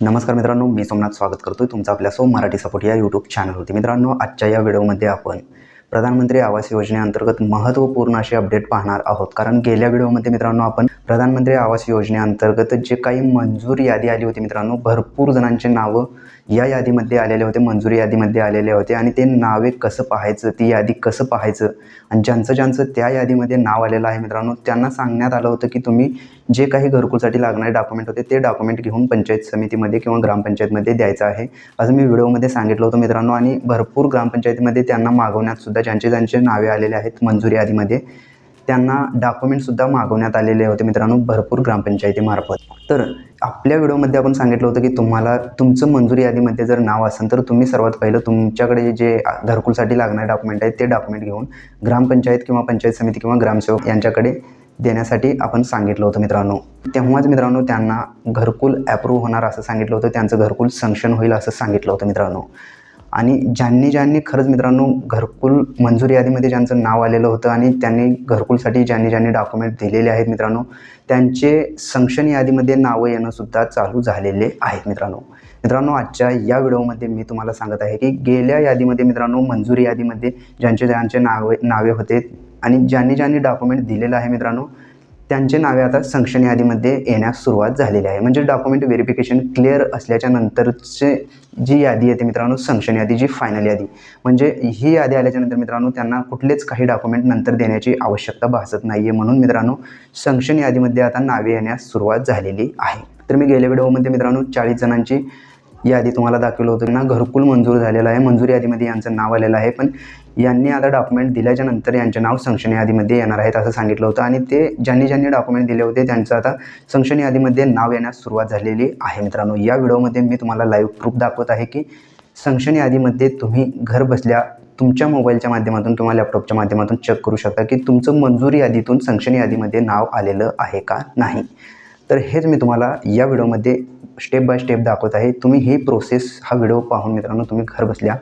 नमस्कार मित्रांनो मी सोमनाथ स्वागत करतोय तुमचं आपल्या सोम मराठी सपोर्ट या यूट्यूब चॅनलवरती मित्रांनो आजच्या या व्हिडिओमध्ये आपण प्रधानमंत्री आवास योजनेअंतर्गत महत्त्वपूर्ण असे अपडेट पाहणार आहोत. कारण गेल्या व्हिडिओमध्ये मित्रांनो आपण प्रधानमंत्री आवास योजनेअंतर्गत जे काही मंजूर यादी आली होती मित्रांनो भरपूर जणांचे नावं या यादीमध्ये आलेले होते मंजुरी यादीमध्ये आलेले होते आणि ते नावे कसं पाहायचं ती यादी कसं पाहायचं? आणि ज्यांचं ज्यांचं त्या यादीमध्ये नाव आलेलं आहे मित्रांनो त्यांना सांगण्यात आलं होतं की तुम्ही जे काही घरकुलसाठी लागणारे डॉक्युमेंट होते ते डॉक्युमेंट घेऊन पंचायत समितीमध्ये किंवा ग्रामपंचायतमध्ये द्यायचं आहे. असं मी व्हिडिओमध्ये सांगितलं होतं मित्रांनो आणि भरपूर ग्रामपंचायतीमध्ये त्यांना मागवण्यात सुद्धा ज्यांचे ज्यांचे नावे आलेले आहेत मंजुरी यादीमध्ये त्यांना डॉक्युमेंटसुद्धा मागवण्यात आलेले होते मित्रांनो भरपूर ग्रामपंचायतीमार्फत तर आपल्या व्हिडिओमध्ये आपण सांगितलं होतं की तुम्हाला तुमचं मंजुरी यादीमध्ये जर नाव असेल तर तुम्ही सर्वात पहिलं तुमच्याकडे जे घरकुलसाठी लागणारे डॉक्युमेंट आहेत ते डॉक्युमेंट घेऊन ग्रामपंचायत किंवा पंचायत समिती किंवा ग्रामसेवक यांच्याकडे देण्यासाठी आपण सांगितलं होतं मित्रांनो. तेव्हाच मित्रांनो त्यांना घरकुल ॲप्रूव्ह होणार असं सांगितलं होतं त्यांचं घरकुल संक्शन होईल असं सांगितलं होतं मित्रांनो. आणि ज्यांनी ज्यांनी खरंच मित्रांनो घरकुल मंजुरी यादीमध्ये ज्यांचं नाव आलेलं होतं आणि त्यांनी घरकुलसाठी ज्यांनी ज्यांनी डॉक्युमेंट दिलेले आहेत मित्रांनो त्यांचे संक्शन यादीमध्ये नावं येणंसुद्धा चालू झालेले आहेत मित्रांनो. मित्रांनो आजच्या या व्हिडिओमध्ये मी तुम्हाला सांगत आहे की गेल्या यादीमध्ये मित्रांनो मंजुरी यादीमध्ये ज्यांचे ज्यांचे नावे नावे होते आणि ज्यांनी ज्यांनी डॉक्युमेंट दिलेलं आहे मित्रांनो त्यांचे नावे आता संक्षण यादीमध्ये येण्यास सुरुवात झालेली आहे. म्हणजे डॉक्युमेंट व्हेरिफिकेशन क्लिअर असल्याच्या नंतरचे जी यादी येते मित्रांनो संक्षण यादी जी फायनल यादी. म्हणजे ही यादी आल्याच्यानंतर मित्रांनो त्यांना कुठलेच काही डॉक्युमेंट नंतर देण्याची आवश्यकता भासत नाही आहे म्हणून मित्रांनो संक्षण यादीमध्ये आता नावे येण्यास सुरुवात झालेली आहे. तर मी गेल्या व्हिडिओमध्ये मित्रांनो चाळीस जणांची यादी तुम्हाला दाखवलं होतं ना घरकुल मंजूर झालेलं आहे. मंजूर यादीमध्ये यांचं नाव आलेलं आहे. पण यांनी आता डॉक्युमेंट दिल्याच्या नंतर यांचे नाव संक्षण यादीमध्ये येणार आहेत असं सांगितलं होतं. आणि ते ज्यांनी ज्यांनी डॉक्युमेंट दिले होते त्यांचं आता संक्षण यादीमध्ये नाव येण्यास सुरुवात झालेली आहे मित्रांनो. या व्हिडिओमध्ये मी तुम्हाला लाईव्ह प्रूफ दाखवत आहे की संक्षण यादीमध्ये तुम्ही घर बसल्या तुमच्या मोबाईलच्या माध्यमातून किंवा लॅपटॉपच्या माध्यमातून चेक करू शकता की तुमचं मंजुरी यादीतून संक्षण यादीमध्ये नाव आलेलं आहे का नाही. तर हेच मी तुम्हाला या व्हिडिओमध्ये स्टेप बाय स्टेप दाखवत आहे. तुम्ही ही प्रोसेस हा व्हिडिओ पाहून मित्रांनो तुम्ही घर बसल्या.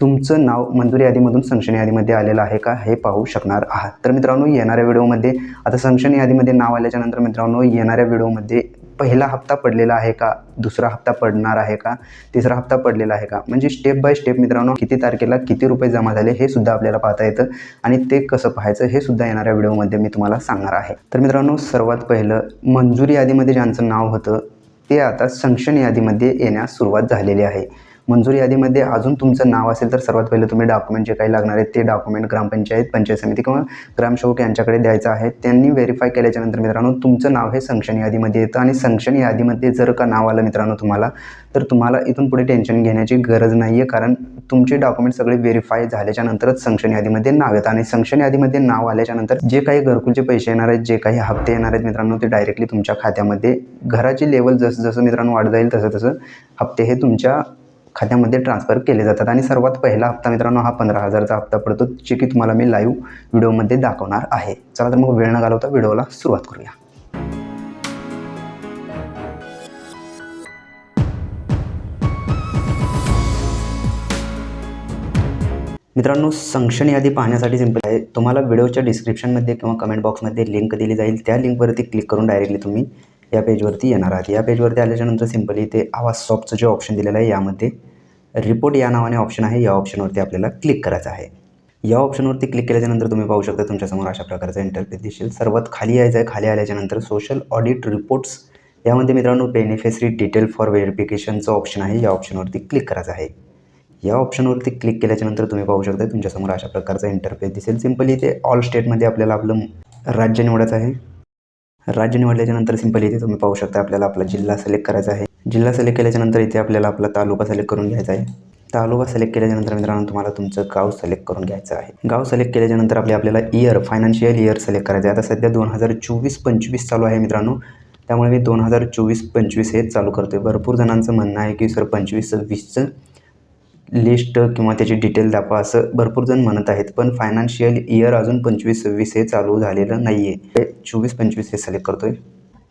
तुमचं नाव मंजुरी यादीमधून संक्षण यादीमध्ये आलेलं आहे का हे पाहू शकणार आहात. तर मित्रांनो येणाऱ्या व्हिडिओमध्ये आता संक्षण यादीमध्ये नाव आल्याच्यानंतर मित्रांनो येणाऱ्या व्हिडिओमध्ये पहिला हप्ता पडलेला आहे का? दुसरा हप्ता पडणार आहे का? तिसरा हप्ता पडलेला आहे का? म्हणजे स्टेप बाय स्टेप मित्रांनो किती तारखेला किती रुपये जमा झाले हे सुद्धा आपल्याला पाहता येतं. आणि ते कसं पाहायचं हे सुद्धा येणाऱ्या व्हिडिओमध्ये मी तुम्हाला सांगणार आहे. तर मित्रांनो सर्वात पहिलं मंजुरी यादीमध्ये ज्यांचं नाव होतं ते आता संक्शन यादीमध्ये येण्यास सुरुवात झालेली आहे. मंजुरी यादीमध्ये अजून तुमचं नाव असेल तर सर्वात पहिले तुम्ही डॉक्युमेंट जे काही लागणार आहेत ते डॉक्युमेंट ग्रामपंचायत पंचायत समिती किंवा ग्रामसेवक यांच्याकडे द्यायचं आहे. त्यांनी व्हेरीफाय केल्याच्यानंतर मित्रांनो तुमचं नाव हे संक्षण यादीमध्ये येतं आणि संक्षण यादीमध्ये जर का नाव आलं मित्रांनो तुम्हाला तर तुम्हाला इथून पुढे टेन्शन घेण्याची गरज नाही आहे कारण तुमचे डॉक्युमेंट सगळे व्हेरीफाय झाल्याच्यानंतरच संक्षण यादीमध्ये नाव येतं. आणि संक्षण यादीमध्ये नाव आल्याच्यानंतर जे काही घरकुलचे पैसे येणार आहेत जे काही हप्ते येणार आहेत मित्रांनो ते डायरेक्टली तुमच्या खात्यामध्ये घराची लेवल जसं जसं मित्रांनो वाढ जाईल तसं तसं हप्ते हे तुमच्या खात्यामध्ये ट्रान्सफर केले जातात. आणि सर्वात पहिला हप्ता मित्रांनो हा पंधरा हजारचा हप्ता पडतो जे की तुम्हाला मी लाईव्ह व्हिडिओमध्ये दाखवणार आहे. चला तर मग वेळ न घालवता व्हिडिओला सुरुवात करूया. मित्रांनो संक्शन यादी पाहण्यासाठी सिंपल आहे. तुम्हाला व्हिडिओच्या डिस्क्रिप्शनमध्ये किंवा कमेंट बॉक्समध्ये लिंक दिली जाईल. त्या लिंकवरती क्लिक करून डायरेक्टली तुम्ही या पेजवरती येणार आहात. या पेजवरती आल्याच्यानंतर सिम्पली इथे आवाज सॉफ्टचं जे ऑप्शन दिलेलं आहे यामध्ये रिपोर्ट या नावाने ऑप्शन आहे. या ऑप्शनवरती आपल्याला क्लिक करायचं आहे. या ऑप्शनवरती क्लिक केल्याच्यानंतर तुम्ही पाहू शकता तुमच्यासमोर अशा प्रकारचा इंटरफेस दिसेल. सर्वात खाली यायचं आहे. खाली आल्याच्यानंतर सोशल ऑडिट रिपोर्ट्स यामध्ये मित्रांनो बेनिफिशरी डिटेल फॉर व्हेरिफिकेशनचं ऑप्शन आहे. या ऑप्शनवरती क्लिक करायचं आहे. या ऑप्शनवरती क्लिक केल्याच्यानंतर तुम्ही पाहू शकता तुमच्यासमोर अशा प्रकारचा इंटरफेस दिसेल. सिम्पली इथे ऑल स्टेटमध्ये आपल्याला आपलं राज्य निवडायचं आहे. राज्य निवडल्याच्यानंतर सिंपल इथे तुम्ही पाहू शकता आपल्याला आपला जिल्हा सिलेक्ट करायचा आहे. जिल्हा सिलेक्ट केल्याच्यानंतर इथे आपल्याला आपला तालुका सिलेक्ट करून घ्यायचा आहे. तालुका सिलेक्ट केल्याच्यानंतर मित्रांनो तुम्हाला तुमचं गाव सिलेक्ट करून घ्यायचं आहे. गाव सिलेक्ट केल्याच्यानंतर आपले आपल्याला इयर फायनान्शियल इयर सिलेक्ट करायचं आहे. आता सध्या दोन हजार चोवीस पंचवीस चालू आहे मित्रांनो. त्यामुळे मी दोन हजार चोवीस पंचवीस हे चालू करतो आहे भरपूर जणांचं म्हणणं आहे की सर पंचवीस सव्वीसचं लिस्ट किंवा त्याची डिटेल दाखवा असं भरपूर जण म्हणत आहेत. पण फायनान्शियल इयर अजून पंचवीस सव्वीस हे चालू झालेलं नाही आहे चोवीस पंचवीस हे सिलेक्ट करतो आहे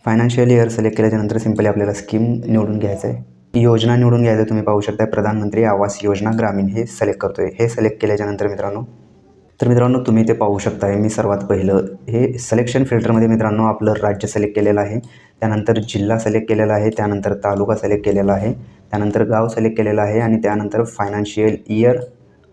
फायनान्शियल इयर सिलेक्ट केल्याच्यानंतर सिम्पली आपल्याला स्कीम निवडून घ्यायचं आहे योजना निवडून घ्यायचं तुम्ही पाहू शकता प्रधानमंत्री आवास योजना ग्रामीण हे सिलेक्ट करतो आहे हे सिलेक्ट केल्याच्यानंतर मित्रांनो तर मित्रांनो तुम्ही ते पाहू शकताय मी सर्वात पहिलं हे सिलेक्शन फिल्टरमध्ये मित्रांनो आपलं राज्य सिलेक्ट केलेलं आहे. त्यानंतर जिल्हा सिलेक्ट केलेला आहे त्यानंतर तालुका सिलेक्ट केलेला आहे त्यानंतर गाव सिलेक्ट केलेलं आहे आणि त्यानंतर फायनान्शियल इयर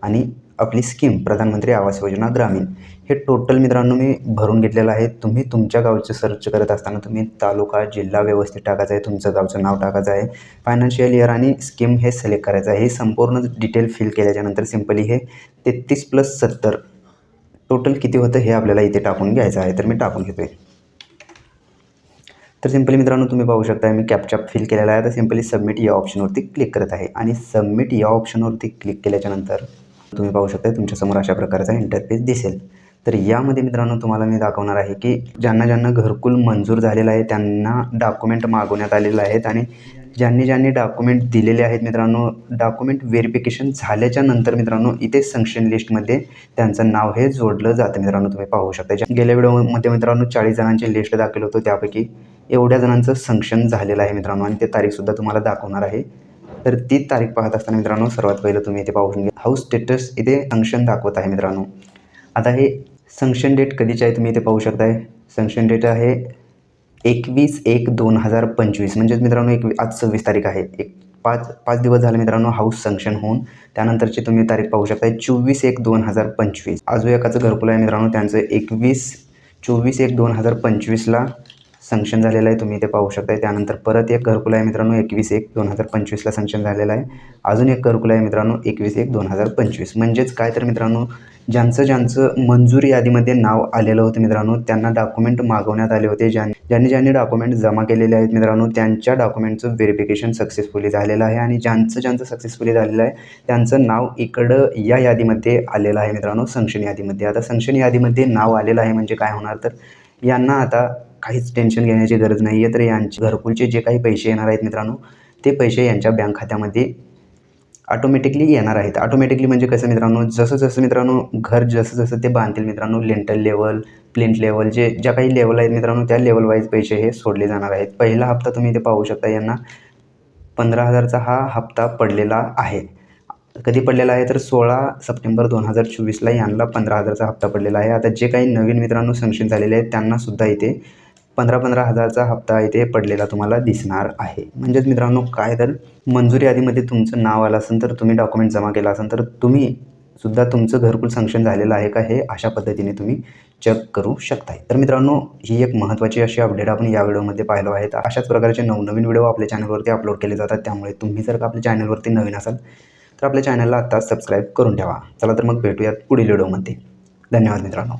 आणि आपली स्कीम प्रधानमंत्री आवास योजना ग्रामीण. हे टोटल मित्रांनो मी भरून घेतलेलं आहे. तुम्ही तुमच्या गावचं सर्च करत असताना तुम्ही तालुका जिल्हा व्यवस्थित टाकायचं आहे तुमचं गावचं नाव टाकायचं आहे फायनान्शियल इयर आणि स्कीम हे सिलेक्ट करायचं आहे. हे संपूर्ण डिटेल फिल केल्याच्यानंतर सिम्पली हे तेहतीस प्लस सत्तर टोटल किती होतं हे आपल्याला इथे टाकून घ्यायचं आहे तर मी टाकून घेतो आहे तर सिम्पली मित्रांनो तुम्ही पाहू शकता मी कॅपचॅप फिल केलेला आहे. तर सिम्पली सबमिट या ऑप्शनवरती क्लिक करत आहे. आणि सबमिट या ऑप्शनवरती क्लिक केल्याच्यानंतर तुम्ही पाहू शकता तुमच्यासमोर अशा प्रकारचा इंटरफेस दिसेल. तर यामध्ये मित्रांनो तुम्हाला मी दाखवणार आहे की ज्यांना ज्यांना घरकुल मंजूर झालेलं आहे त्यांना डॉक्युमेंट मागवण्यात आलेलं आहेत आणि ज्यांनी ज्यांनी डॉक्युमेंट दिलेले आहेत मित्रांनो डॉक्युमेंट व्हेरिफिकेशन झाल्याच्यानंतर मित्रांनो इथे संक्शन लिस्टमध्ये त्यांचं नाव हे जोडलं जातं मित्रांनो तुम्ही पाहू शकता. गेल्या व्हिडिओमध्ये मित्रांनो चाळीस जणांची लिस्ट दाखल होतो त्यापैकी एवढ्या जणांचं संक्शन झालेलं आहे मित्रांनो आणि ते तारीखसुद्धा तुम्हाला दाखवणार आहे. तर ती तारीख पाहत असताना मित्रांनो सर्वात पहिलं तुम्ही इथे पाहू शकता. हाऊस स्टेटस इथे संक्शन दाखवत आहे मित्रांनो. आता हे संक्शन डेट कधीची आहे तुम्ही इथे पाहू शकताय. संक्शन डेट आहे एकवीस एक दोन हजार पंचवीस. म्हणजेच मित्रांनो एक आज सव्वीस तारीख आहे. एक पाच पाच दिवस झाले मित्रांनो हाऊस संक्शन होऊन. त्यानंतरची तुम्ही तारीख पाहू शकता चोवीस एक दोन हजार पंचवीस. आजू एकाचं घरकुल आहे मित्रांनो त्यांचं एकवीस चोवीस एक दोन हजार पंचवीसला सँक्शन झालेलं आहे तुम्ही इथे पाहू शकताय. त्यानंतर परत एक घरकुल आहे मित्रांनो एकवीस एक दोन हजार पंचवीसला सँक्शन झालेलं आहे. अजून एक घरकुल आहे मित्रांनो एकवीस एक दोन हजार पंचवीस. म्हणजेच काय तर मित्रांनो ज्यांचं ज्यांचं मंजुरी यादीमध्ये नाव आलेलं होतं मित्रांनो त्यांना डॉक्युमेंट मागवण्यात आले होते. ज्यां ज्यांनी ज्यांनी डॉक्युमेंट जमा केलेले आहेत मित्रांनो त्यांच्या डॉक्युमेंटचं व्हेरिफिकेशन सक्सेसफुली झालेलं आहे. आणि ज्यांचं ज्यांचं सक्सेसफुली झालेलं आहे त्यांचं नाव इकडं या यादीमध्ये आलेलं आहे मित्रांनो संक्षण यादीमध्ये. आता संक्षण यादीमध्ये नाव आलेलं आहे म्हणजे काय होणार तर यांना आता काहीच टेन्शन घेण्याची गरज नाही आहे तर यांचे घरकुलचे जे काही पैसे येणार आहेत मित्रांनो ते पैसे यांच्या बँक खात्यामध्ये ऑटोमॅटिकली येणार आहेत. ऑटोमॅटिकली म्हणजे कसं मित्रांनो जसं जसं मित्रांनो घर जसं जसं ते बांधतील मित्रांनो लेंटल लेवल प्लिंट लेवल जे ज्या काही लेवल आहेत मित्रांनो त्या लेवल वाईज पैसे हे सोडले जाणार आहेत. पहिला हप्ता तुम्ही इथे पाहू शकता यांना पंधरा हजारचा हा हप्ता पडलेला आहे. कधी पडलेला आहे? तर सोळा सप्टेंबर दोन हजार चोवीसला यांना पंधरा हजारचा हप्ता पडलेला आहे. आता जे काही नवीन मित्रांनो सँक्शन झालेले आहेत त्यांनासुद्धा इथे पंधरा पंधरा हजारचा हप्ता इथे पडलेला तुम्हाला दिसणार आहे. म्हणजेच मित्रांनो काय तर मंजुरी यादीमध्ये तुमचं नाव आलं असेल तर तुम्ही डॉक्युमेंट जमा केला असेल तर तुम्ही सुद्धा तुमचं घरकुल सँक्शन झालेलं आहे का हे अशा पद्धतीने तुम्ही चेक करू शकताय. तर मित्रांनो ही एक महत्त्वाची अशी अपडेट आपण या व्हिडिओमध्ये पाहिलो आहे. तर अशाच प्रकारचे नवनवीन व्हिडिओ आपल्या चॅनलवरती अपलोड केले जातात. त्यामुळे तुम्ही जर का आपल्या चॅनलवरती नवीन असाल तर आपल्या चॅनलला आत्ताच सबस्क्राईब करून ठेवा. चला तर मग भेटूयात पुढील व्हिडिओमध्ये. धन्यवाद मित्रांनो.